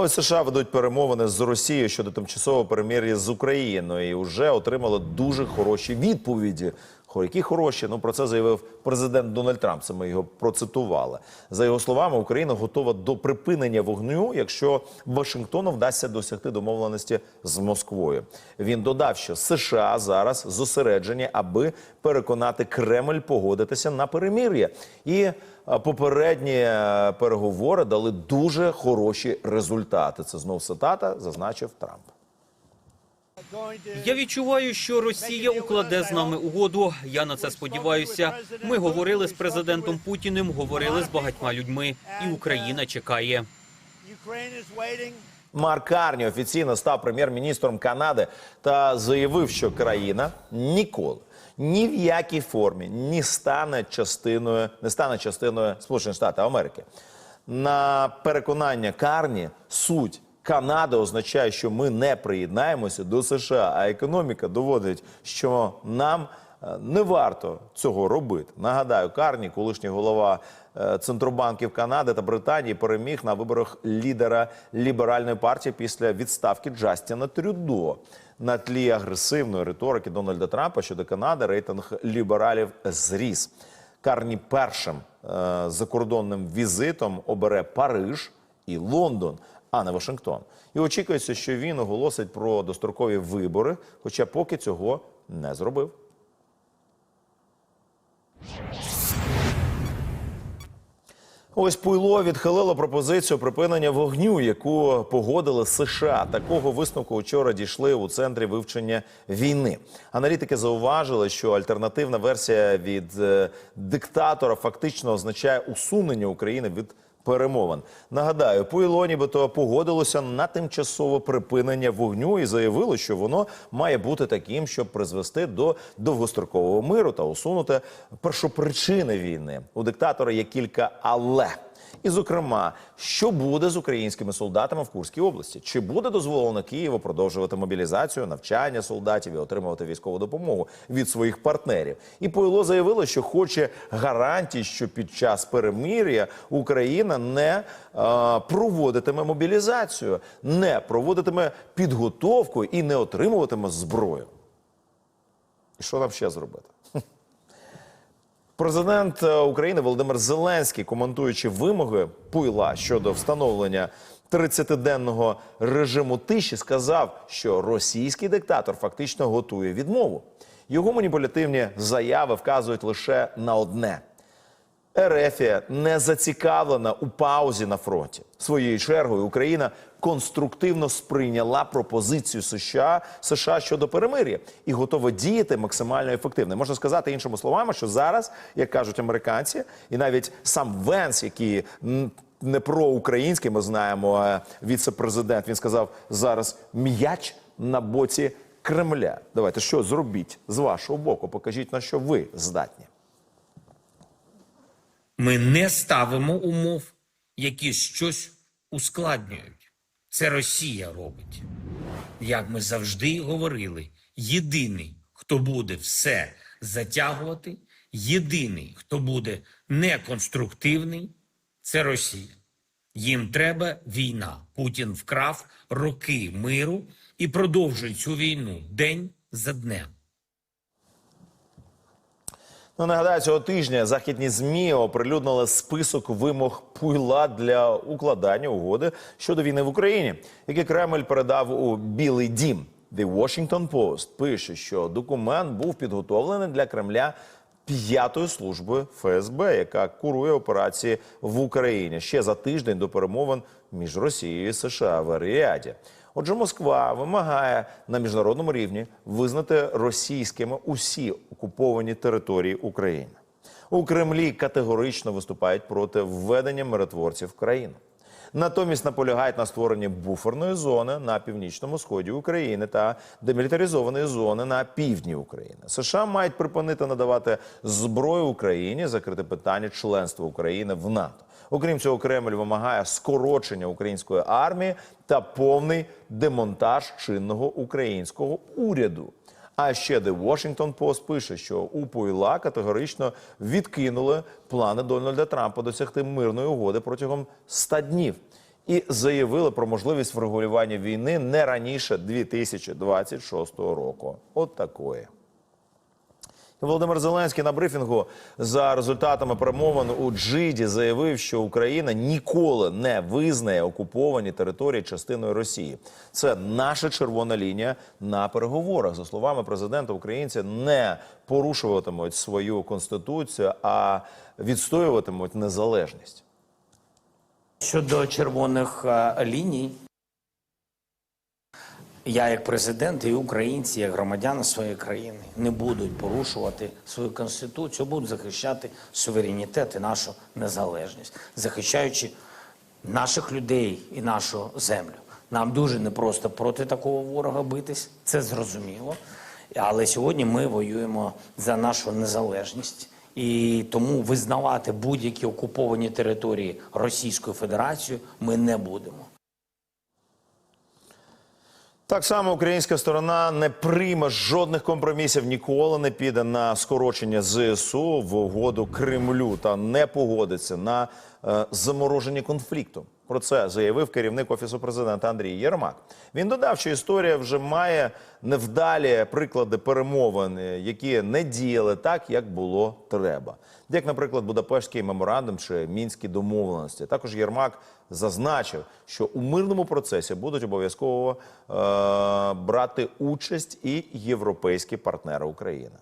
Ось США ведуть перемовини з Росією щодо тимчасового перемир'я з Україною і вже отримали дуже хороші відповіді. Які хороші, ну про це заявив президент Дональд Трамп. Це ми його процитували. За його словами, Україна готова до припинення вогню, якщо Вашингтону вдасться досягти домовленості з Москвою. Він додав, що США зараз зосереджені, аби переконати Кремль погодитися на перемир'я. І е, попередні е, переговори дали дуже хороші результати. Це знов цитата, зазначив Трамп. Я відчуваю, що Росія укладе з нами угоду. Я на це сподіваюся. Ми говорили з президентом Путіним, говорили з багатьма людьми, і Україна чекає. Марк Карні офіційно став прем'єр-міністром Канади та заявив, що країна ніколи. Ні в якій формі не стане частиною, не стане частиною Сполучених Штатів Америки. На переконання Карні суть Канади означає, що ми не приєднаємося до США, а економіка доводить, що нам е, не варто цього робити. Нагадаю, Карні, колишній голова е, центробанків Канади та Британії, переміг на виборах лідера ліберальної партії після відставки Джастіна Трюдо. На тлі агресивної риторики Дональда Трампа щодо Канади рейтинг лібералів зріс. Карні першим е, закордонним візитом обере Париж і Лондон, а не Вашингтон. І очікується, що він оголосить про дострокові вибори, хоча поки цього не зробив. Ось Пуйло відхилило пропозицію припинення вогню, яку погодили США. Такого висновку вчора дійшли у центрі вивчення війни. Аналітики зауважили, що альтернативна версія від е, диктатора фактично означає усунення України від перемовин. Нагадаю, Пуйло нібито погодилося на тимчасове припинення вогню і заявило, що воно має бути таким, щоб призвести до довгострокового миру та усунути першопричини війни. У диктатора є кілька але. І, зокрема, що буде з українськими солдатами в Курській області? Чи буде дозволено Києву продовжувати мобілізацію, навчання солдатів і отримувати військову допомогу від своїх партнерів? І Пойло заявило, що хоче гарантій, що під час перемир'я Україна не е, проводитиме мобілізацію, не проводитиме підготовку і не отримуватиме зброю. І що нам ще зробити? Президент е, України Володимир Зеленський, коментуючи вимоги Пуйла щодо встановлення 30-денного режиму тиші, сказав, що російський диктатор фактично готує відмову. Його маніпулятивні заяви вказують лише на одне. Ерефія не зацікавлена у паузі на фронті. Своєю чергою Україна конструктивно сприйняла пропозицію США США щодо перемир'я і готова діяти максимально ефективно. Можна сказати іншими словами, що зараз, як кажуть американці, і навіть сам Венс, який не проукраїнський, ми знаємо, е, віце-президент, він сказав зараз м'яч на боці Кремля. Давайте що зробіть з вашого боку? Покажіть на що ви здатні. Ми не ставимо умов, які щось ускладнюють. Це Росія робить. Як ми завжди говорили, єдиний, хто буде все затягувати, єдиний, хто буде неконструктивний, це Росія. Їм треба війна. Путін вкрав роки миру і продовжує цю війну день за днем. Ну, нагадаю, цього тижня західні змі оприлюднили список вимог пуйла для укладання угоди щодо війни в Україні, який Кремль передав у Білий Дім. The Washington Post пише, що документ був підготовлений для Кремля п'ятою службою ФСБ, яка курує операції в Україні ще за тиждень до перемовин між Росією і США в Аріаді. Отже, Москва вимагає на міжнародному рівні визнати російськими усі окуповані території України. У Кремлі категорично виступають проти введення миротворців в країну. Натомість наполягають на створенні буферної зони на північному сході України та демілітаризованої зони на півдні України. США мають припинити надавати зброю Україні, закрити питання членства України в НАТО. Окрім цього, Кремль вимагає скорочення української армії та повний демонтаж чинного українського уряду. А ще The Washington Post пише, що у Пойла категорично відкинули плани Дональда Трампа досягти мирної угоди протягом 100 днів. і заявили про можливість врегулювання війни не раніше 2026 року. От такої. Володимир Зеленський на брифінгу за результатами перемовин у Джиді заявив, що Україна ніколи не визнає окуповані території частиною Росії. Це наша червона лінія на переговорах. За словами президента, українці не порушуватимуть свою конституцію, а відстоюватимуть незалежність. Щодо червоних е, ліній, я як президент і українці, як громадяни своєї країни, не будуть порушувати свою конституцію, будуть захищати суверенітет і нашу незалежність, захищаючи наших людей і нашу землю. Нам дуже непросто проти такого ворога битись, це зрозуміло. Але сьогодні ми воюємо за нашу незалежність. І тому визнавати будь-які окуповані території Російською Федерацією ми не будемо. Так само українська сторона не прийме жодних компромісів, ніколи не піде на скорочення ЗСУ в угоду Кремлю та не погодиться на е, замороження конфлікту. Про це заявив керівник офісу президента Андрій Єрмак. Він додав, що історія вже має невдалі приклади перемовин, е, які не діяли так, як було треба. Як, наприклад, Будапештський меморандум чи мінські домовленості. Також Єрмак зазначив, що у мирному процесі будуть обов'язково е, брати участь і європейські партнери України.